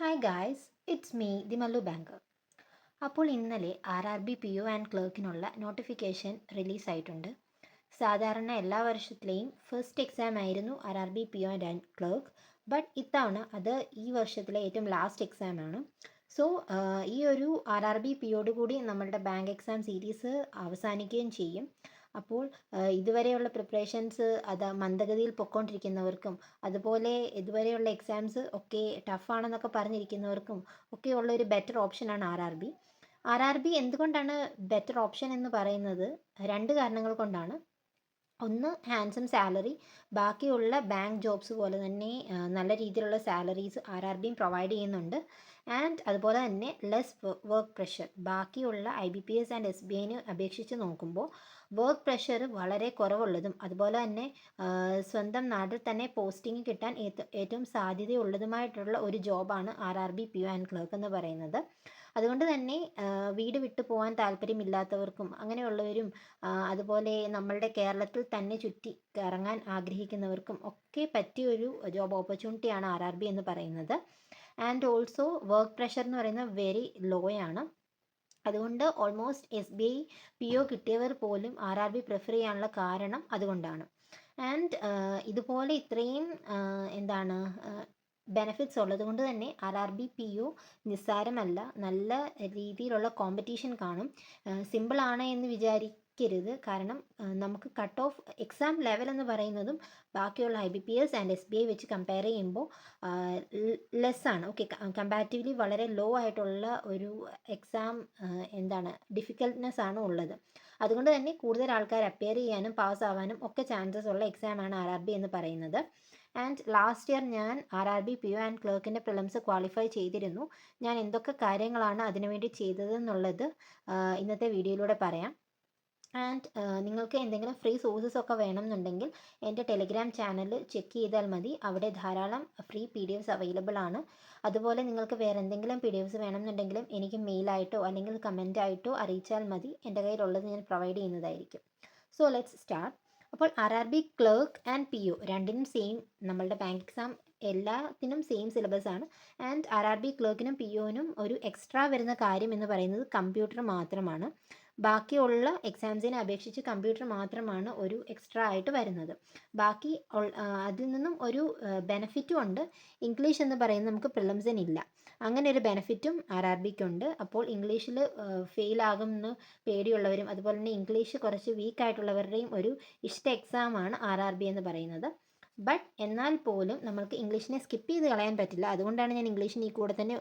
Hi guys it's me the Mallu banker അപ്പോൾ ഇന്നലെ R R B P O and ക്ലർക്കിനുള്ള notification റിലീസായിട്ടുണ്ട് സാധാരണ എല്ലാ വർഷത്തിലെയും ഫസ്റ്റ് എക്സാം ആയിരുന്നു R R B P O and clerk but ഇത്തവണ അത് ഈ വർഷത്തിലെ ഏറ്റവും ലാസ്റ്റ് എക്സാം ആണ്. സോ ഈ ഒരു ആർ ആർ ബി പി ഒയോട് കൂടി നമ്മളുടെ ബാങ്ക് എക്സാം സീരീസ് അവസാനിക്കുകയും ചെയ്യും. അപ്പോൾ ഇതുവരെയുള്ള പ്രിപ്പറേഷൻസ് അത് മന്ദഗതിയിൽ പൊയ്ക്കൊണ്ടിരിക്കുന്നവർക്കും അതുപോലെ ഇതുവരെയുള്ള എക്സാംസ് ഒക്കെ ടഫാണെന്നൊക്കെ പറഞ്ഞിരിക്കുന്നവർക്കും ഒക്കെ ഉള്ള ഒരു ബെറ്റർ ഓപ്ഷനാണ് R R B. R R B എന്തുകൊണ്ടാണ് ബെറ്റർ ഓപ്ഷൻ എന്ന് പറയുന്നത്? രണ്ട് കാരണങ്ങൾ കൊണ്ടാണ്. ഒന്ന് ഹാൻസം സാലറി ബാക്കിയുള്ള ബാങ്ക് ജോബ്സ് പോലെ തന്നെ നല്ല രീതിയിലുള്ള സാലറീസ് ബിയും പ്രൊവൈഡ് ചെയ്യുന്നുണ്ട്. ആൻഡ് അതുപോലെ തന്നെ ലെസ് വർക്ക് പ്രഷർ ബാക്കിയുള്ള I B P S and S B ഐന് അപേക്ഷിച്ച് നോക്കുമ്പോൾ വർക്ക് പ്രഷർ വളരെ കുറവുള്ളതും അതുപോലെ തന്നെ സ്വന്തം നാട്ടിൽ തന്നെ പോസ്റ്റിംഗ് കിട്ടാൻ ഏറ്റവും സാധ്യതയുള്ളതുമായിട്ടുള്ള ഒരു ജോബാണ് R R B P O and clerk എന്ന് പറയുന്നത്. അതുകൊണ്ട് തന്നെ വീട് വിട്ടു പോകാൻ താല്പര്യമില്ലാത്തവർക്കും അങ്ങനെയുള്ളവരും അതുപോലെ നമ്മളുടെ കേരളത്തിൽ തന്നെ ചുറ്റി കറങ്ങാൻ ആഗ്രഹിക്കുന്നവർക്കും ഒക്കെ പറ്റിയൊരു ജോബ് ഓപ്പർച്യൂണിറ്റിയാണ് ആർ ആർ ബി എന്ന് പറയുന്നത്. ആൻഡ് ഓൾസോ വർക്ക് പ്രഷർ എന്ന് പറയുന്നത് വെരി ലോ ആണ്. അതുകൊണ്ട് almost S B I P O കിട്ടിയവർ പോലും ആർ ആർ ബി പ്രിഫർ ചെയ്യാനുള്ള കാരണം അതുകൊണ്ടാണ്. ആൻഡ് ഇതുപോലെ ഇത്രയും എന്താണ് ബെനഫിറ്റ്സ് ഉള്ളത് കൊണ്ട് തന്നെ R R B P U നിസ്സാരമല്ല. നല്ല രീതിയിലുള്ള കോമ്പറ്റീഷൻ കാണും. സിമ്പിളാണ് എന്ന് വിചാരിക്കരുത്. കാരണം നമുക്ക് കട്ട് ഓഫ് എക്സാം ലെവൽ എന്ന് പറയുന്നതും ബാക്കിയുള്ള I B P S and S B I വെച്ച് കമ്പയർ ചെയ്യുമ്പോൾ ലെസ്സാണ് ഓക്കെ കമ്പാരിറ്റീവ്ലി വളരെ ലോ ആയിട്ടുള്ള ഒരു എക്സാം എന്താണ് ഡിഫിക്കൽട്ട്നെസ് ആണ് ഉള്ളത്. അതുകൊണ്ട് തന്നെ കൂടുതൽ ആൾക്കാർ അപ്പിയർ ചെയ്യാനും പാസ് ആവാനും ഒക്കെ ചാൻസസ് ഉള്ള എക്സാമാണ് ആർ ആർ ബി എന്ന് പറയുന്നത്. ആൻഡ് ലാസ്റ്റ് ഇയർ ഞാൻ R R B P O and ക്ലർക്കിന്റെ prelims qualify ചെയ്തിരുന്നു. ഞാൻ എന്തൊക്കെ കാര്യങ്ങളാണ് അതിനുവേണ്ടി ചെയ്തതെന്നുള്ളത് ഇന്നത്തെ വീഡിയോയിലൂടെ പറയാം. ആൻഡ് നിങ്ങൾക്ക് എന്തെങ്കിലും ഫ്രീ സോഴ്സസ് ഒക്കെ വേണമെന്നുണ്ടെങ്കിൽ എന്റെ ടെലിഗ്രാം ചാനൽ ചെക്ക് ചെയ്താൽ മതി. അവിടെ ധാരാളം free P D Fs available ആണ്. അതുപോലെ നിങ്ങൾക്ക് വേറെ എന്തെങ്കിലും പി ഡി എഫ്സ് വേണമെന്നുണ്ടെങ്കിലും എനിക്ക് മെയിലായിട്ടോ അല്ലെങ്കിൽ കമന്റായിട്ടോ അറിയിച്ചാൽ മതി. എന്റെ കയ്യിലുള്ളത് ഞാൻ പ്രൊവൈഡ് ചെയ്യുന്നതായിരിക്കും. സോ ലെറ്റ്സ് സ്റ്റാർട്ട് അപ്പോൾ R R B clerk and P O രണ്ടിനും സെയിം നമ്മളുടെ ബാങ്ക് എക്സാം എല്ലാത്തിനും സെയിം സിലബസ് ആണ്. ആൻഡ് ആർ ആർ ബി ക്ലർക്കിനും പി ഒനും ഒരു എക്സ്ട്രാ വരുന്ന കാര്യം എന്ന് പറയുന്നത് കമ്പ്യൂട്ടർ മാത്രമാണ്. ബാക്കിയുള്ള എക്സാംസിനെ അപേക്ഷിച്ച് കമ്പ്യൂട്ടർ മാത്രമാണ് ഒരു എക്സ്ട്രാ ആയിട്ട് വരുന്നത്. ബാക്കി അതിൽ നിന്നും ഒരു ബെനഫിറ്റും ഉണ്ട്. ഇംഗ്ലീഷ് എന്ന് പറയുന്നത് നമുക്ക് പ്രിലിംസിന് ഇല്ല. അങ്ങനെ ഒരു ബെനഫിറ്റും ആർ ആർ ബിക്കുണ്ട് അപ്പോൾ ഇംഗ്ലീഷിൽ ഫെയിൽ ആകുമെന്ന് പേടിയുള്ളവരും അതുപോലെ തന്നെ ഇംഗ്ലീഷ് കുറച്ച് വീക്ക് ആയിട്ടുള്ളവരുടെയും ഒരു ഇഷ്ട എക്സാമാണ് ആർ ആർ ബി എന്ന് പറയുന്നത്. ബട്ട് എന്നാൽ പോലും നമ്മൾക്ക് ഇംഗ്ലീഷിനെ സ്കിപ്പ് ചെയ്ത് കളയാൻ പറ്റില്ല. അതുകൊണ്ടാണ് ഞാൻ ഇംഗ്ലീഷിന് ഈ കൂടെ തന്നെ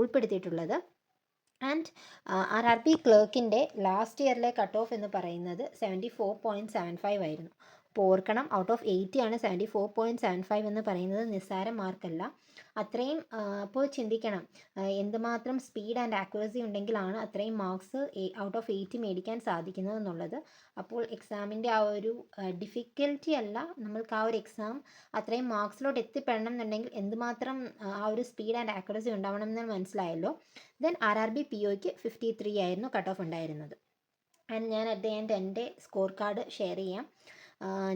ഉൾപ്പെടുത്തിയിട്ടുള്ളത്. ആൻഡ് ആർ ആർ പി ക്ലർക്കിന്റെ ലാസ്റ്റ് ഇയറിലെ കട്ട് ഓഫ് എന്ന് പറയുന്നത് seventy four point seven five ആയിരുന്നു. അപ്പോൾ ഓർക്കണം ഔട്ട് ഓഫ് എയ്റ്റി ആണ് seventy four point seven five എന്ന് പറയുന്നത് നിസ്സാര മാർക്കല്ല അത്രയും അപ്പോൾ ചിന്തിക്കണം. എന്തുമാത്രം സ്പീഡ് ആൻഡ് ആക്യുറസി ഉണ്ടെങ്കിലാണ് അത്രയും മാർക്സ് ഔട്ട് ഓഫ് എയ്റ്റ് മേടിക്കാൻ സാധിക്കുന്നത് എന്നുള്ളത്. അപ്പോൾ എക്സാമിന്റെ ആ ഒരു ഡിഫിക്കൽറ്റി അല്ല നമ്മൾക്ക് ആ ഒരു എക്സാം അത്രയും മാർക്സിലോട്ട് എത്തിപ്പെടണം എന്നുണ്ടെങ്കിൽ എന്തുമാത്രം ആ ഒരു സ്പീഡ് ആൻഡ് ആക്യുറസി ഉണ്ടാവണം എന്ന് മനസ്സിലായല്ലോ. Then R R B P ഒക്ക് ഫിഫ്റ്റി ത്രീ ആയിരുന്നു കട്ട് ഓഫ് ഉണ്ടായിരുന്നത്. ആൻഡ് ഞാൻ അറ്റ് ദി എൻഡ് എന്റെ സ്കോർ കാർഡ് ഷെയർ ചെയ്യാം.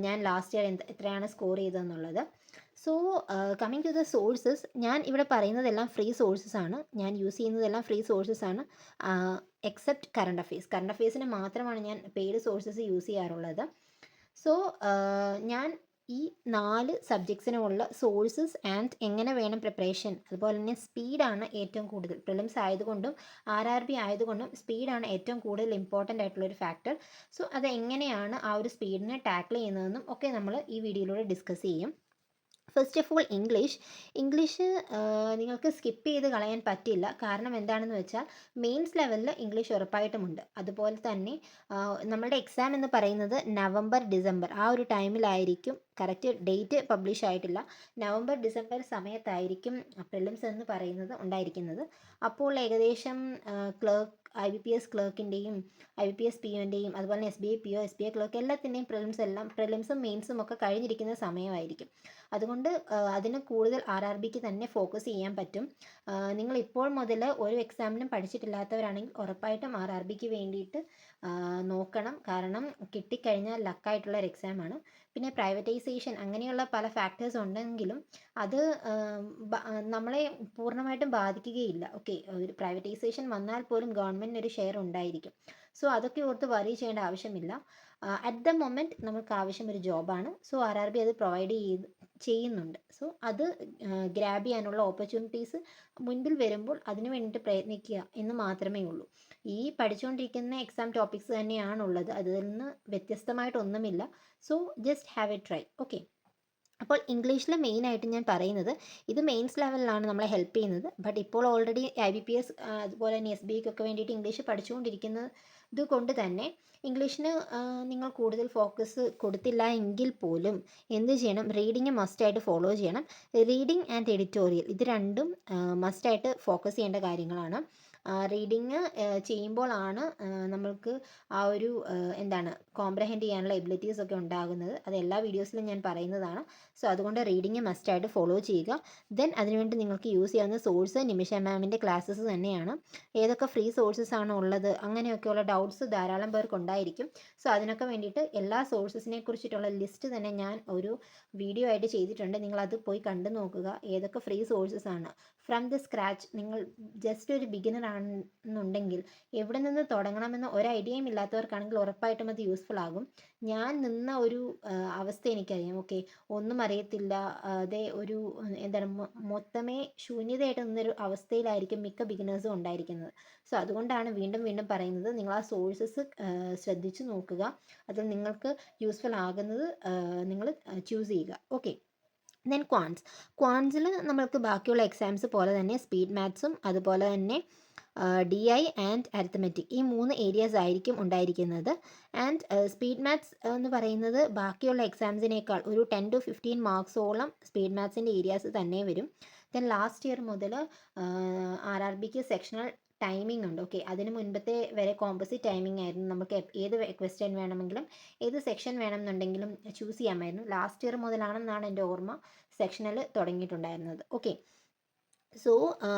ഞാൻ ലാസ്റ്റ് ഇയർ എന്ത് എത്രയാണ് score ചെയ്തതെന്നുള്ളത്. So coming to the sources ഞാൻ ഇവിടെ പറയുന്നതെല്ലാം ഫ്രീ സോഴ്സസ് ആണ്. ഞാൻ യൂസ് ചെയ്യുന്നതെല്ലാം ഫ്രീ സോഴ്സസ് ആണ്. എക്സെപ്റ്റ് കറണ്ട് അഫെയർസ് കറണ്ട് അഫെയർസിന് മാത്രമാണ് ഞാൻ പെയ്ഡ് സോഴ്സസ് യൂസ് ചെയ്യാറുള്ളത്. സോ ഞാൻ ഈ നാല് സബ്ജക്ട്സിനുമുള്ള സോഴ്സസ് ആൻഡ് എങ്ങനെ വേണം പ്രിപ്പറേഷൻ അതുപോലെ തന്നെ സ്പീഡാണ് ഏറ്റവും കൂടുതൽ. പ്രിലിംസ് ആയതുകൊണ്ടും ആർ ആർ ബി ആയതുകൊണ്ടും സ്പീഡാണ് ഏറ്റവും കൂടുതൽ ഇമ്പോർട്ടന്റ് ആയിട്ടുള്ള ഒരു ഫാക്ടർ സോ അത് എങ്ങനെയാണ് ആ ഒരു സ്പീഡിനെ ടാക്കിൾ ചെയ്യുന്നതെന്നും ഒക്കെ നമ്മൾ ഈ വീഡിയോയിലൂടെ ഡിസ്കസ് ചെയ്യും. First of all English English നിങ്ങൾക്ക് സ്കിപ്പ് ചെയ്ത് കളയാൻ പറ്റില്ല. കാരണം എന്താണെന്ന് വെച്ചാൽ മെയിൻസ് ലെവലിൽ ഇംഗ്ലീഷ് ഉറപ്പായിട്ടുമുണ്ട്. അതുപോലെ തന്നെ നമ്മുടെ എക്സാം എന്ന് പറയുന്നത് നവംബർ ഡിസംബർ ആ ഒരു ടൈമിലായിരിക്കും കറക്റ്റ് ഡേറ്റ് പബ്ലിഷ് ആയിട്ടില്ല. നവംബർ ഡിസംബർ സമയത്തായിരിക്കും പ്രിലിംസ് എന്ന് പറയുന്നത് ഉണ്ടായിരിക്കുന്നത്. അപ്പോൾ ഏകദേശം clerk I B P S ക്ലർക്കിന്റെയും I B P S P ഒന്റെയും അതുപോലെ S B I P O S B I clerk എല്ലാത്തിന്റെയും പ്രിലിംസ് എല്ലാം പ്രിലിംസും മെയിൻസും ഒക്കെ കഴിഞ്ഞിരിക്കുന്ന സമയമായിരിക്കും. അതുകൊണ്ട് അതിന് കൂടുതൽ ആർ ആർ ബിക്ക് തന്നെ ഫോക്കസ് ചെയ്യാൻ പറ്റും. നിങ്ങൾ ഇപ്പോൾ മുതൽ ഒരു എക്സാമിനും പഠിച്ചിട്ടില്ലാത്തവരാണെങ്കിൽ ഉറപ്പായിട്ടും ആർ ആർ ബിക്ക് വേണ്ടിയിട്ട് നോക്കണം. കാരണം കിട്ടിക്കഴിഞ്ഞാൽ ലക്കായിട്ടുള്ള ഒരു എക്സാമാണ്. പിന്നെ പ്രൈവറ്റൈസേഷൻ അങ്ങനെയുള്ള പല ഫാക്ടേഴ്സ് ഉണ്ടെങ്കിലും അത് നമ്മളെ പൂർണമായിട്ടും ബാധിക്കുകയില്ല. ഓക്കെ ഒരു പ്രൈവറ്റൈസേഷൻ വന്നാൽ പോലും ഗവൺമെന്റിന് ഒരു ഷെയർ ഉണ്ടായിരിക്കും. സോ അതൊക്കെ ഓർത്ത് വറി ചെയ്യേണ്ട ആവശ്യമില്ല. അറ്റ് ദ മൊമെന്റ് നമുക്ക് ആവശ്യം ഒരു ജോബാണ് സോ ആർ ആർ ബി അത് പ്രൊവൈഡ് ചെയ്ത് ചെയ്യുന്നുണ്ട്. സോ അത് ഗ്രാബ് ചെയ്യാനുള്ള ഓപ്പർച്യൂണിറ്റീസ് മുൻപിൽ വരുമ്പോൾ അതിന് വേണ്ടിയിട്ട് പ്രയത്നിക്കുക എന്ന് മാത്രമേ ഉള്ളൂ. ഈ പഠിച്ചുകൊണ്ടിരിക്കുന്ന എക്സാം ടോപ്പിക്സ് തന്നെയാണുള്ളത്. അതിൽ നിന്ന് വ്യത്യസ്തമായിട്ടൊന്നുമില്ല. So just have a try. Okay. അപ്പോൾ ഇംഗ്ലീഷിൽ മെയിനായിട്ട് ഞാൻ പറയുന്നത് ഇത് മെയിൻസ് ലെവലിലാണ് നമ്മളെ ഹെൽപ്പ് ചെയ്യുന്നത്. ബട്ട് ഇപ്പോൾ already I B P S അതുപോലെ തന്നെ എസ് ബി ഒക്കെ വേണ്ടിയിട്ട് ഇംഗ്ലീഷ് പഠിച്ചുകൊണ്ടിരിക്കുന്നത് കൊണ്ട് തന്നെ ഇംഗ്ലീഷിന് നിങ്ങൾ കൂടുതൽ ഫോക്കസ് കൊടുത്തില്ല എങ്കിൽ പോലും എന്ത് ചെയ്യണം? റീഡിങ് മസ്റ്റായിട്ട് ഫോളോ ചെയ്യണം. റീഡിങ് ആൻഡ് എഡിറ്റോറിയൽ ഇത് രണ്ടും മസ്റ്റായിട്ട് ഫോക്കസ് ചെയ്യേണ്ട കാര്യങ്ങളാണ്. റീഡിങ് ചെയ്യുമ്പോഴാണ് നമ്മൾക്ക് ആ ഒരു എന്താണ് കോംപ്രഹെൻഡ് ചെയ്യാനുള്ള എബിലിറ്റീസ് ഒക്കെ ഉണ്ടാകുന്നത്. അത് എല്ലാ വീഡിയോസിലും ഞാൻ പറയുന്നതാണ്. സോ അതുകൊണ്ട് റീഡിങ് മസ്റ്റ് ആയിട്ട് ഫോളോ ചെയ്യുക. ദെൻ അതിനുവേണ്ടി നിങ്ങൾക്ക് യൂസ് ചെയ്യാവുന്ന സോഴ്സ് നിമിഷ മാമിന്റെ ക്ലാസ്സസ് തന്നെയാണ്. ഏതൊക്കെ ഫ്രീ സോഴ്സസ് ആണ് ഉള്ളത് അങ്ങനെയൊക്കെയുള്ള ഡൗട്ട്സ് ധാരാളം പേർക്ക് ഉണ്ടായിരിക്കും. സോ അതിനൊക്കെ വേണ്ടിയിട്ട് എല്ലാ സോഴ്സസിനെ കുറിച്ചിട്ടുള്ള ലിസ്റ്റ് തന്നെ ഞാൻ ഒരു വീഡിയോ ആയിട്ട് ചെയ്തിട്ടുണ്ട്. നിങ്ങൾ അത് പോയി കണ്ടു നോക്കുക. ഏതൊക്കെ ഫ്രീ സോഴ്സസ് ആണ്. ഫ്രം ദ സ്ക്രാച്ച് നിങ്ങൾ ജസ്റ്റ് ഒരു ബിഗിനർ ആണെന്നുണ്ടെങ്കിൽ എവിടെ നിന്ന് തുടങ്ങണമെന്ന് ഒരു ഐഡിയയും ഇല്ലാത്തവർക്കാണെങ്കിൽ ഉറപ്പായിട്ടും അത് യൂസ്ഫുൾ ആകും. ഞാൻ നിന്ന ഒരു അവസ്ഥ എനിക്കറിയാം. ഓക്കെ ഒന്നും അറിയത്തില്ല. അതേ ഒരു എന്താണ് മൊത്തമേ ശൂന്യതയായിട്ട് നിന്നൊരു അവസ്ഥയിലായിരിക്കും മിക്ക ബിഗിനേഴ്സും ഉണ്ടായിരിക്കുന്നത്. സോ അതുകൊണ്ടാണ് വീണ്ടും വീണ്ടും പറയുന്നത്. നിങ്ങൾ ആ സോഴ്സസ് ശ്രദ്ധിച്ചു നോക്കുക. അതിൽ നിങ്ങൾക്ക് യൂസ്ഫുൾ ആകുന്നത് നിങ്ങൾ ചൂസ് ചെയ്യുക. ഓക്കെ ദെൻ ക്വാൻസ് ക്വാൻസിൽ നമ്മൾക്ക് ബാക്കിയുള്ള എക്സാംസ് പോലെ തന്നെ സ്പീഡ് മാത്സും അതുപോലെ തന്നെ ഡി ഐ ആൻഡ് അരിത്തമെറ്റിക് ഈ മൂന്ന് ഏരിയാസ് ആയിരിക്കും ഉണ്ടായിരിക്കുന്നത്. ആൻഡ് സ്പീഡ് മാത്സ് എന്ന് പറയുന്നത് ബാക്കിയുള്ള എക്സാംസിനേക്കാൾ ഒരു ടെൻ ടു ഫിഫ്റ്റീൻ മാർക്സോളം സ്പീഡ് മാത്സിന്റെ ഏരിയാസ് തന്നെ വരും. ദെൻ ലാസ്റ്റ് ഇയർ മുതൽ ആർ ആർ ബിക്ക് സെക്ഷണൽ ടൈമിംഗ് ഉണ്ട്. ഓക്കെ അതിന് മുൻപത്തെ വരെ കോമ്പസിറ്റ് ടൈമിംഗ് ആയിരുന്നു. നമുക്ക് ഏത് ക്വസ്റ്റ്യൻ വേണമെങ്കിലും ഏത് സെക്ഷൻ വേണമെന്നുണ്ടെങ്കിലും ചൂസ് ചെയ്യാമായിരുന്നു. ലാസ്റ്റ് ഇയർ മുതലാണെന്നാണ് എന്റെ ഓർമ്മ. സെക്ഷനിൽ തുടങ്ങിയിട്ടുണ്ടായിരുന്നത്. ഓക്കെ സോ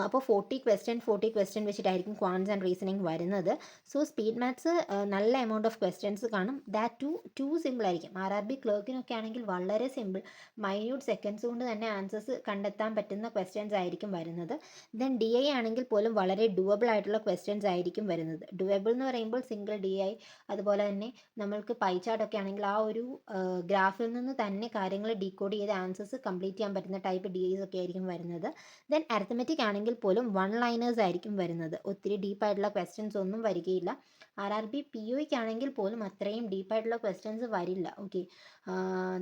അപ്പോൾ ഫോർട്ടി ക്വസ്റ്റ്യൻ ഫോർട്ടി ക്വസ്റ്റ്യൻ വെച്ചിട്ടായിരിക്കും ക്വാൻസ് ആൻഡ് റീസണിങ് വരുന്നത്. സോ സ്പീഡ് മാത്സ് നല്ല എമൗണ്ട് ഓഫ് ക്വസ്റ്റ്യൻസ് കാണും. ദാറ്റ് ടു ടു സിമ്പിൾ ആയിരിക്കും. ആർ ആർ ബി ക്ലർക്കിനൊക്കെ ആണെങ്കിൽ വളരെ സിമ്പിൾ മൈന്യൂട്ട് സെക്കൻഡ്സ് കൊണ്ട് തന്നെ ആൻസേഴ്സ് കണ്ടെത്താൻ പറ്റുന്ന ക്വസ്റ്റ്യൻസ് ആയിരിക്കും വരുന്നത്. ദെൻ ഡി ഐ ആണെങ്കിൽ പോലും വളരെ ഡുവബിൾ ആയിട്ടുള്ള ക്വസ്റ്റ്യൻസ് ആയിരിക്കും വരുന്നത്. ഡുവബിൾ എന്ന് പറയുമ്പോൾ സിംഗിൾ ഡി ഐ അതുപോലെ തന്നെ നമ്മൾക്ക് പൈ ചാർട്ടൊക്കെ ആണെങ്കിൽ ആ ഒരു ഗ്രാഫിൽ നിന്ന് തന്നെ കാര്യങ്ങൾ ഡീകോഡ് ചെയ്ത് ആൻസേഴ്സ് കംപ്ലീറ്റ് ചെയ്യാൻ പറ്റുന്ന ടൈപ്പ് ഡി ഐസ് ഒക്കെ ആയിരിക്കും വരുന്നത്. ദെൻ അരിത്തമെറ്റിക് ആണെങ്കിൽ പോലും വൺ ലൈനേഴ്സ് ആയിരിക്കും വരുന്നത്. ഒത്തിരി ഡീപ്പായിട്ടുള്ള ക്വസ്റ്റ്യൻസ് ഒന്നും വരികയില്ല. ആർ ആർ ബി പി ഒയ്ക്ക് ആണെങ്കിൽ പോലും അത്രയും ഡീപ്പായിട്ടുള്ള ക്വസ്റ്റ്യൻസ് വരില്ല. ഓക്കെ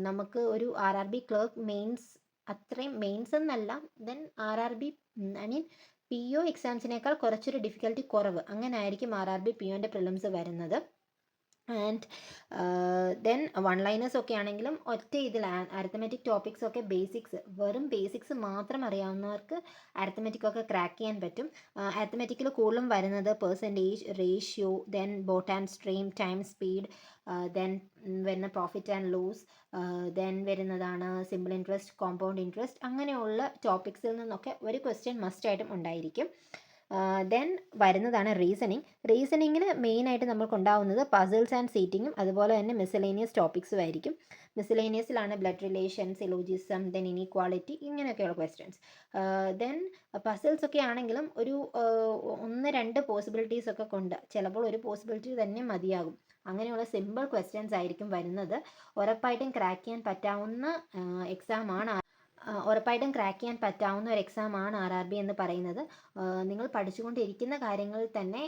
നമുക്ക് ഒരു R R B clerk mains അത്രയും മെയിൻസ് എന്നല്ല then R R B I mean P O എക്സാംസിനേക്കാൾ കുറച്ചൊരു ഡിഫിക്കൽറ്റി കുറവ്. അങ്ങനെ ആയിരിക്കും ആർ ആർ ബി പി ഒന്റെ പ്രിലിംസ് വരുന്നത്. ആൻഡ് ദെൻ വൺ ലൈനേഴ്സ് ഒക്കെ ആണെങ്കിലും ഒറ്റ ഇതിൽ അരിത്തമെറ്റിക് ടോപ്പിക്സ് ഒക്കെ ബേസിക്സ് വെറും ബേസിക്സ് മാത്രം അറിയാവുന്നവർക്ക് അരിത്തമെറ്റിക് ഒക്കെ ക്രാക്ക് ചെയ്യാൻ പറ്റും. അരിത്തമെറ്റിക്കിൽ കൂടുതലും വരുന്നത് percentage ratio then boat and stream time speed then വരുന്ന പ്രോഫിറ്റ് ആൻഡ് ലോസ് ദെൻ വരുന്നതാണ് സിമ്പിൾ ഇൻട്രസ്റ്റ് കോമ്പൗണ്ട് ഇൻട്രസ്റ്റ് അങ്ങനെയുള്ള ടോപ്പിക്സിൽ നിന്നൊക്കെ ഒരു ക്വസ്റ്റ്യൻ മസ്റ്റായിട്ടും ഉണ്ടായിരിക്കും. ദെൻ വരുന്നതാണ് റീസണിങ് റീസണിങ്ങിന് മെയിനായിട്ട് നമുക്കുണ്ടാവുന്നത് പസിൽസ് ആൻഡ് സീറ്റിങ്ങും അതുപോലെ തന്നെ മിസലേനിയസ് ടോപ്പിക്സും ആയിരിക്കും. മിസലേനിയസിലാണ് blood relations syllogism then inequality ഇങ്ങനെയൊക്കെയുള്ള ക്വസ്റ്റ്യൻസ് ദെൻ പസിൽസ് ഒക്കെ ആണെങ്കിലും ഒരു ഒന്ന് രണ്ട് പോസിബിലിറ്റീസ് ഒക്കെ കൊണ്ട് ചിലപ്പോൾ ഒരു പോസിബിലിറ്റി തന്നെ മതിയാകും. അങ്ങനെയുള്ള സിമ്പിൾ ക്വസ്റ്റ്യൻസ് ആയിരിക്കും വരുന്നത്. ഉറപ്പായിട്ടും ക്രാക്ക് ചെയ്യാൻ പറ്റാവുന്ന എക്സാമാണ് ഉറപ്പായിട്ടും ക്രാക്ക് ചെയ്യാൻ പറ്റാവുന്ന ഒരു എക്സാമാണ് ആർ ആർ ബി എന്ന് പറയുന്നത്. നിങ്ങൾ പഠിച്ചുകൊണ്ടിരിക്കുന്ന കാര്യങ്ങളിൽ തന്നെ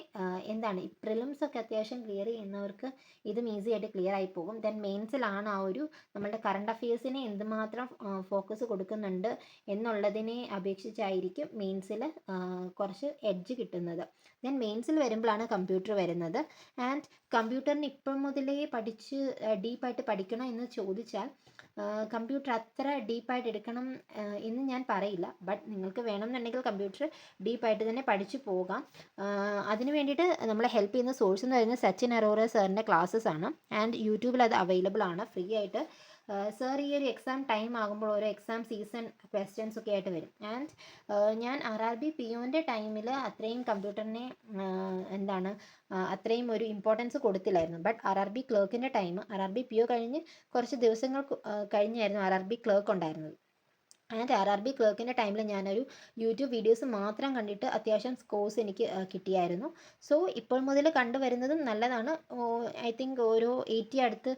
എന്താണ് പ്രിലിംസ് ഒക്കെ അത്യാവശ്യം ക്ലിയർ ചെയ്യുന്നവർക്ക് ഇതും ഈസി ആയിട്ട് ക്ലിയർ ആയി പോകും. ദെൻ മെയിൻസിലാണ് ആ ഒരു നമ്മളുടെ കറണ്ട് അഫയേഴ്സിനെ എന്തുമാത്രം ഫോക്കസ് കൊടുക്കുന്നുണ്ട് എന്നുള്ളതിനെ അപേക്ഷിച്ചായിരിക്കും മെയിൻസിൽ കുറച്ച് എഡ്ജ് കിട്ടുന്നത്. ദെൻ മെയിൻസിൽ വരുമ്പോഴാണ് കമ്പ്യൂട്ടർ വരുന്നത്. ആൻഡ് കമ്പ്യൂട്ടറിന് ഇപ്പം മുതലേ പഠിച്ച് ഡീപ്പായിട്ട് പഠിക്കണോ എന്ന് ചോദിച്ചാൽ കമ്പ്യൂട്ടർ അത്ര ഡീപ്പായിട്ട് എടുക്കണം എന്ന് ഞാൻ പറയില്ല. ബട്ട് നിങ്ങൾക്ക് വേണമെന്നുണ്ടെങ്കിൽ കമ്പ്യൂട്ടർ ഡീപ്പായിട്ട് തന്നെ പഠിച്ചു പോകാം. അതിന് വേണ്ടിയിട്ട് നമ്മളെ ഹെൽപ്പ് ചെയ്യുന്ന സോഴ്സ് എന്ന് പറയുന്നത് സച്ചിൻ അറോറ സാറിന്റെ ക്ലാസ്സസ് ആണ്. ആൻഡ് യൂട്യൂബിൽ അത് അവൈലബിൾ ആണ്. ഫ്രീ ആയിട്ട് സർ ഈ ഒരു എക്സാം ടൈം ആകുമ്പോൾ ഓരോ എക്സാം സീസൺ ക്വസ്റ്റ്യൻസ് ഒക്കെ ആയിട്ട് വരും. ആൻഡ് ഞാൻ ആർ ആർ ബി പി യുവിന്റെ ടൈമിൽ അത്രയും കമ്പ്യൂട്ടറിനെ എന്താണ് അത്രയും ഒരു ഇമ്പോർട്ടൻസ് കൊടുത്തില്ലായിരുന്നു. But R R B ക്ലർക്കിന്റെ time R R B P O കഴിഞ്ഞ് കുറച്ച് ദിവസങ്ങൾ കഴിഞ്ഞായിരുന്നു ആർ ആർ ബി ക്ലർക്ക് ഉണ്ടായിരുന്നത്. ആൻഡ് ആർ ആർ ബി ക്ലർക്കിന്റെ ടൈമിൽ ഞാനൊരു യൂട്യൂബ് വീഡിയോസ് മാത്രം കണ്ടിട്ട് അത്യാവശ്യം സ്കോഴ്സ് എനിക്ക് കിട്ടിയായിരുന്നു. സോ ഇപ്പോൾ മുതൽ കണ്ടുവരുന്നതും നല്ലതാണ്. ഐ തിങ്ക് ഓരോ എയ്റ്റി അടുത്ത്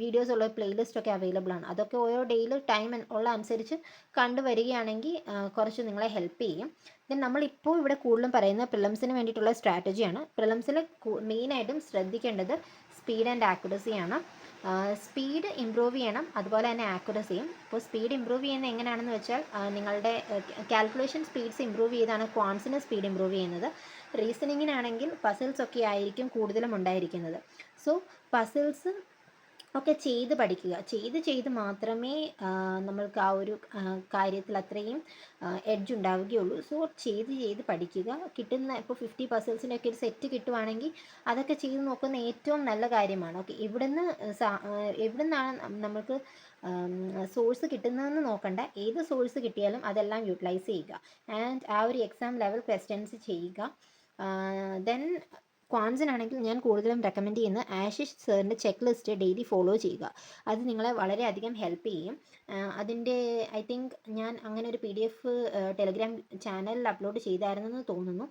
വീഡിയോസ് ഉള്ള പ്ലേലിസ്റ്റ് ഒക്കെ അവൈലബിൾ ആണ്. അതൊക്കെ ഓരോ ഡെയിലി ടൈം ഉള്ള അനുസരിച്ച് കണ്ടുവരികയാണെങ്കിൽ കുറച്ച് നിങ്ങളെ ഹെൽപ്പ് ചെയ്യും. ദെൻ നമ്മളിപ്പോൾ ഇവിടെ കൂടുതലും പറയുന്ന പ്രിലംസിന് വേണ്ടിയിട്ടുള്ള സ്ട്രാറ്റജിയാണ് പ്രിലംസിൽ മെയിനായിട്ടും ശ്രദ്ധിക്കേണ്ടത് സ്പീഡ് ആൻഡ് ആക്യുറസിയാണ് സ്പീഡ് ഇമ്പ്രൂവ് ചെയ്യണം അതുപോലെ തന്നെ ആക്യുറസിയും ഇപ്പോൾ സ്പീഡ് ഇമ്പ്രൂവ് ചെയ്യുന്നത് എങ്ങനെയാണെന്ന് വെച്ചാൽ നിങ്ങളുടെ കാൽക്കുലേഷൻ സ്പീഡ്സ് ഇമ്പ്രൂവ് ചെയ്താണ് ക്വാൺസിന് സ്പീഡ് ഇമ്പ്രൂവ് ചെയ്യുന്നത്. റീസണിങ്ങിനാണെങ്കിൽ പസിൽസ് ഒക്കെ ആയിരിക്കും കൂടുതലും ഉണ്ടായിരിക്കുന്നത്. സോ പസിൽസ് ഒക്കെ ചെയ്ത് പഠിക്കുക. ചെയ്ത് ചെയ്ത് മാത്രമേ നമ്മൾക്ക് ആ ഒരു കാര്യത്തിൽ അത്രയും എഡ്ജ് ഉണ്ടാവുകയുള്ളൂ. സോ ചെയ്ത് ചെയ്ത് പഠിക്കുക. കിട്ടുന്ന ഇപ്പോൾ ഫിഫ്റ്റി പസിൽസിന്റെ ഒരു സെറ്റ് കിട്ടുവാണെങ്കിൽ അതൊക്കെ ചെയ്ത് നോക്കുന്ന ഏറ്റവും നല്ല കാര്യമാണ്. ഓക്കെ ഇവിടുന്ന് എവിടുന്നാണ് നമ്മൾക്ക് സോഴ്സ് കിട്ടുന്നതെന്ന് നോക്കണ്ട. ഏത് സോഴ്സ് കിട്ടിയാലും അതെല്ലാം യൂട്ടിലൈസ് ചെയ്യുക. ആൻഡ് ആ ഒരു എക്സാം ലെവൽ ക്വസ്റ്റ്യൻസ് ചെയ്യുക. ദെൻ ക്വാൻസിനാണെങ്കിൽ ഞാൻ കൂടുതലും റെക്കമെൻഡ് ചെയ്യുന്ന ആഷിഷ് സാറിന്റെ ചെക്ക് ലിസ്റ്റ് ഡെയിലി ഫോളോ ചെയ്യുക. അത് നിങ്ങളെ വളരെയധികം ഹെൽപ്പ് ചെയ്യും. അതിന്റെ ഐ തിങ്ക് ഞാൻ അങ്ങനെ ഒരു പി ഡി എഫ് ടെലിഗ്രാം ചാനലിൽ അപ്ലോഡ് ചെയ്തായിരുന്നെന്ന് തോന്നുന്നു.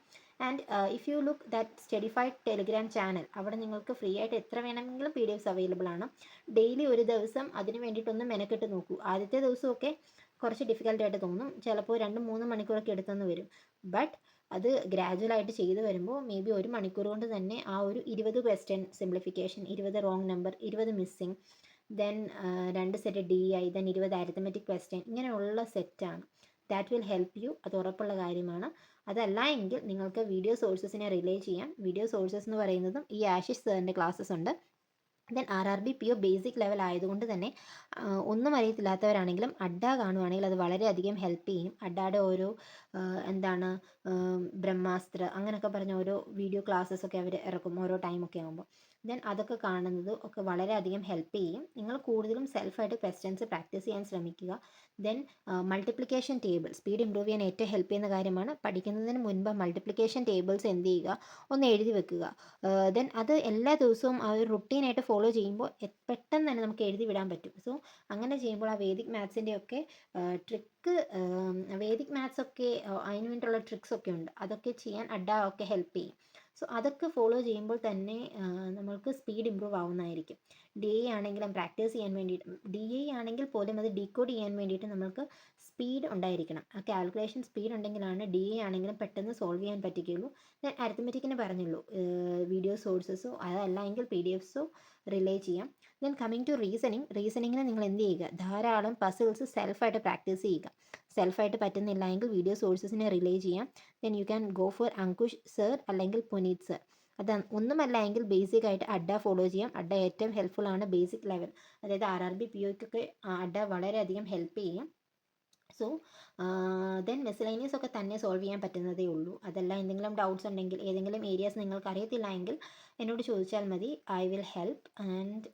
And if you look that Studyfied Telegram channel അവിടെ നിങ്ങൾക്ക് ഫ്രീ ആയിട്ട് എത്ര വേണമെങ്കിലും പി ഡി എഫ്സ് അവൈലബിൾ ആണ്. ഡെയിലി ഒരു ദിവസം അതിന് വേണ്ടിയിട്ടൊന്ന് മെനക്കെട്ട് നോക്കൂ. ആദ്യത്തെ ദിവസമൊക്കെ കുറച്ച് ഡിഫിക്കൽട്ടായിട്ട് തോന്നും. ചിലപ്പോൾ രണ്ട് മൂന്ന് മണിക്കൂറൊക്കെ എടുത്തെന്ന് വരും. ബട്ട് അത് ഗ്രാജുവലായിട്ട് ചെയ്ത് വരുമ്പോൾ മേ ബി ഒരു മണിക്കൂർ കൊണ്ട് തന്നെ ആ ഒരു ഇരുപത് ക്വസ്റ്റ്യൻ സിംപ്ലിഫിക്കേഷൻ ഇരുപത് റോങ് നമ്പർ ഇരുപത് മിസ്സിങ് ദെൻ രണ്ട് സെറ്റ് ഡി ഐ ദെൻ ഇരുപത് അരിത്തമെറ്റിക് ക്വസ്റ്റ്യൻ ഇങ്ങനെയുള്ള സെറ്റാണ് ദാറ്റ് വിൽ ഹെൽപ്പ് യു അത് ഉറപ്പുള്ള കാര്യമാണ്. അതല്ല എങ്കിൽ നിങ്ങൾക്ക് വീഡിയോ സോഴ്സസിനെ റിലേ ചെയ്യാം. വീഡിയോ സോഴ്സസ് എന്ന് പറയുന്നതും ഈ ആഷിഷ് സാറിന്റെ ക്ലാസ്സസ് ഉണ്ട്. Then R R B P O basic level ആയതുകൊണ്ട് തന്നെ ഒന്നും അറിയത്തില്ലാത്തവരാണെങ്കിലും അഡ്ഡ കാണുവാണെങ്കിൽ അത് വളരെയധികം ഹെൽപ്പ് ചെയ്യും. അഡ്ഡയുടെ ഓരോ എന്താണ് ബ്രഹ്മാസ്ത്ര അങ്ങനെയൊക്കെ പറഞ്ഞ ഓരോ വീഡിയോ ക്ലാസ്സസ് ഒക്കെ അവർ ഇറക്കും ഓരോ ടൈമൊക്കെ ആകുമ്പോൾ ദെൻ അതൊക്കെ കാണുന്നത് ഒക്കെ വളരെയധികം ഹെൽപ്പ് ചെയ്യും. നിങ്ങൾ കൂടുതലും സെൽഫായിട്ട് ക്വസ്റ്റ്യൻസ് പ്രാക്ടീസ് ചെയ്യാൻ ശ്രമിക്കുക. Then multiplication table speed improve ചെയ്യാൻ ഏറ്റവും ഹെൽപ്പ് ചെയ്യുന്ന കാര്യമാണ് പഠിക്കുന്നതിന് മുൻപ് മൾട്ടിപ്ലിക്കേഷൻ ടേബിൾസ് എന്ത് ചെയ്യുക? ഒന്ന് എഴുതി വെക്കുക. ദെൻ അത് എല്ലാ ദിവസവും ആ ഒരു റുട്ടീനായിട്ട് ഫോളോ ചെയ്യുമ്പോൾ പെട്ടെന്ന് തന്നെ നമുക്ക് എഴുതി വിടാൻ പറ്റും. സോ അങ്ങനെ ചെയ്യുമ്പോൾ ആ വേദിക് മാത്സിന്റെ ഒക്കെ ട്രിക്ക് വേദിക് മാത്സ് ഒക്കെ അതിന് വേണ്ടിയിട്ടുള്ള ട്രിക്സ് ഒക്കെ ഉണ്ട്. അതൊക്കെ ചെയ്യാൻ അഡ്ഡ ഒക്കെ ഹെൽപ്പ് ചെയ്യും. സോ അതൊക്കെ ഫോളോ ചെയ്യുമ്പോൾ തന്നെ നമ്മൾക്ക് സ്പീഡ് ഇമ്പ്രൂവ് ആവുന്നതായിരിക്കും. ഡി എ ആണെങ്കിലും പ്രാക്ടീസ് ചെയ്യാൻ വേണ്ടിയിട്ട് ഡി എ ആണെങ്കിൽ പോലും അത് ഡീകോഡ് ചെയ്യാൻ വേണ്ടിയിട്ട് നമ്മൾക്ക് സ്പീഡ് ഉണ്ടായിരിക്കണം. ആ കാൽക്കുലേഷൻ സ്പീഡ് ഉണ്ടെങ്കിലാണ് ഡി എ ആണെങ്കിലും പെട്ടെന്ന് സോൾവ് ചെയ്യാൻ പറ്റുകയുള്ളൂ. ഞാൻ അരത്തമെറ്റിക്കിനെ പറഞ്ഞുള്ളൂ. വീഡിയോ സോഴ്സസോ അതല്ല എങ്കിൽ പി ഡി എഫ്സോ റിലേ ചെയ്യാം. ദെൻ കമ്മിങ് ടു റീസണിങ് റീസണിങ്ങിന് നിങ്ങൾ എന്ത് ചെയ്യുക? ധാരാളം പസിൽസ് സെൽഫായിട്ട് പ്രാക്ടീസ് ചെയ്യുക. സെൽഫായിട്ട് പറ്റുന്നില്ല എങ്കിൽ വീഡിയോ സോഴ്സസിനെ റിലേ ചെയ്യാം. Then you can go for Ankush sir അല്ലെങ്കിൽ പുനീത് സർ അത് ഒന്നുമല്ല എങ്കിൽ ബേസിക് ആയിട്ട് അഡ്ഡ ഫോളോ ചെയ്യാം. അഡ്ഡ ഏറ്റവും ഹെൽപ്ഫുൾ ആണ് ബേസിക് ലെവൽ അതായത് ആർ ആർ ബി പി ഒക്കൊക്കെ അഡ്ഡ വളരെയധികം ഹെൽപ്പ് ചെയ്യും. സോ ദെൻ മിസ്സലേനിയസ് ഒക്കെ തന്നെ സോൾവ് ചെയ്യാൻ പറ്റുന്നതേ ഉള്ളൂ. അതല്ല എന്തെങ്കിലും ഡൗട്ട്സ് ഉണ്ടെങ്കിൽ ഏതെങ്കിലും ഏരിയാസ് നിങ്ങൾക്ക് അറിയത്തില്ല എങ്കിൽ എന്നോട് ചോദിച്ചാൽ മതി ഐ വിൽ ഹെൽപ്പ് ആൻഡ്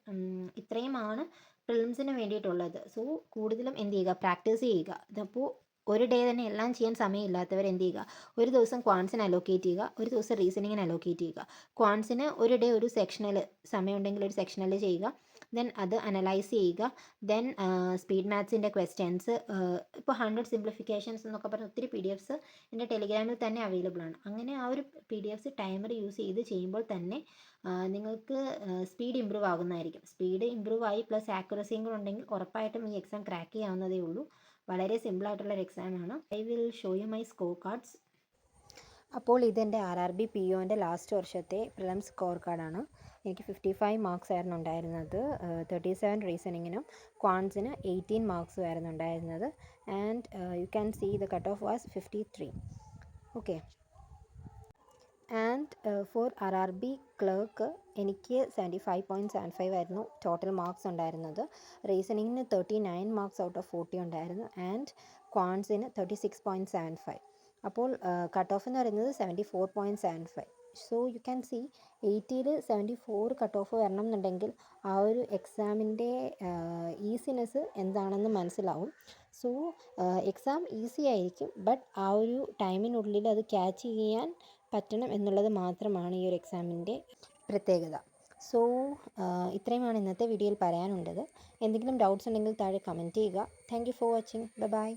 ഇത്രയുമാണ് പ്രിലിംസിന് വേണ്ടിയിട്ടുള്ളത്. സോ കൂടുതലും എന്ത് ചെയ്യുക? പ്രാക്ടീസ് ചെയ്യുക. ഇതപ്പോൾ ഒരു ഡേ തന്നെ എല്ലാം ചെയ്യാൻ സമയമില്ലാത്തവർ എന്ത് ചെയ്യുക? ഒരു ദിവസം ക്വാൻസിന് അലോക്കേറ്റ് ചെയ്യുക. ഒരു ദിവസം റീസണിങ്ങിന് അലോക്കേറ്റ് ചെയ്യുക. ക്വാൻസിന് ഒരു ഡേ ഒരു സെക്ഷനിൽ സമയമുണ്ടെങ്കിൽ ഒരു സെക്ഷനിൽ ചെയ്യുക. ദെൻ അത് അനലൈസ് ചെയ്യുക. ദെൻ സ്പീഡ് മാത്സിന്റെ ക്വസ്റ്റ്യൻസ് ഇപ്പോൾ ഹൺഡ്രഡ് സിംപ്ലിഫിക്കേഷൻസ് എന്നൊക്കെ പറഞ്ഞ ഒത്തിരി പി ഡി എഫ്സ് എന്റെ ടെലിഗ്രാമിൽ തന്നെ അവൈലബിൾ ആണ്. അങ്ങനെ ആ ഒരു P D Fs timer use ചെയ്ത് ചെയ്യുമ്പോൾ തന്നെ നിങ്ങൾക്ക് സ്പീഡ് ഇമ്പ്രൂവ് ആകുന്നതായിരിക്കും. സ്പീഡ് ഇമ്പ്രൂവ് ആയി പ്ലസ് ആക്യുറസിയും കൂടെ ഉണ്ടെങ്കിൽ ഉറപ്പായിട്ടും ഈ എക്സാം ക്രാക്ക് ചെയ്യാവുന്നതേ ഉള്ളൂ. വളരെ സിമ്പിളായിട്ടുള്ളൊരു എക്സാമാണ് I will show you my score cards അപ്പോൾ ഇതെന്റെ ആർ ആർ ബി പി ഒന്റെ ലാസ്റ്റ് വർഷത്തെ പ്രിലം സ്കോർ കാർഡാണ് എനിക്ക് ഫിഫ്റ്റി ഫൈവ് മാർക്സ് ആയിരുന്നു ഉണ്ടായിരുന്നത്. തേർട്ടി സെവൻ റീസണിങ്ങിനും ക്വാൻസിന് എയ്റ്റീൻ മാർക്സും ആയിരുന്നു ഉണ്ടായിരുന്നത്. And you can see the cut off was fifty three okay and for R R B clerk എനിക്ക് seventy five point seven five ആയിരുന്നു ടോട്ടൽ മാർക്സ് ഉണ്ടായിരുന്നത്. റീസണിങ്ങിന് thirty nine marks out of forty ഉണ്ടായിരുന്നു. And ക്വാൻസിന് thirty six point seven five അപ്പോൾ cut off എന്ന് പറയുന്നത് seventy four point seven five so you can see എയ്റ്റിയിൽ seventy four cut off വരണം എന്നുണ്ടെങ്കിൽ ആ ഒരു എക്സാമിന്റെ ഈസിനെസ് എന്താണെന്ന് മനസ്സിലാവും. സോ എക്സാം ഈസി ആയിരിക്കും ബട്ട് ആ ഒരു ടൈമിനുള്ളിൽ അത് ക്യാച്ച് ചെയ്യാൻ പറ്റണം എന്നുള്ളത് മാത്രമാണ് ഈ ഒരു എക്സാമിന്റെ പ്രത്യേകത. സോ ഇത്രയുമാണ് ഇന്നത്തെ വീഡിയോയിൽ പറയാനുള്ളത്. എന്തെങ്കിലും ഡൗട്ട്സ് ഉണ്ടെങ്കിൽ താഴെ കമന്റ് ചെയ്യുക. Thank you for watching bye bye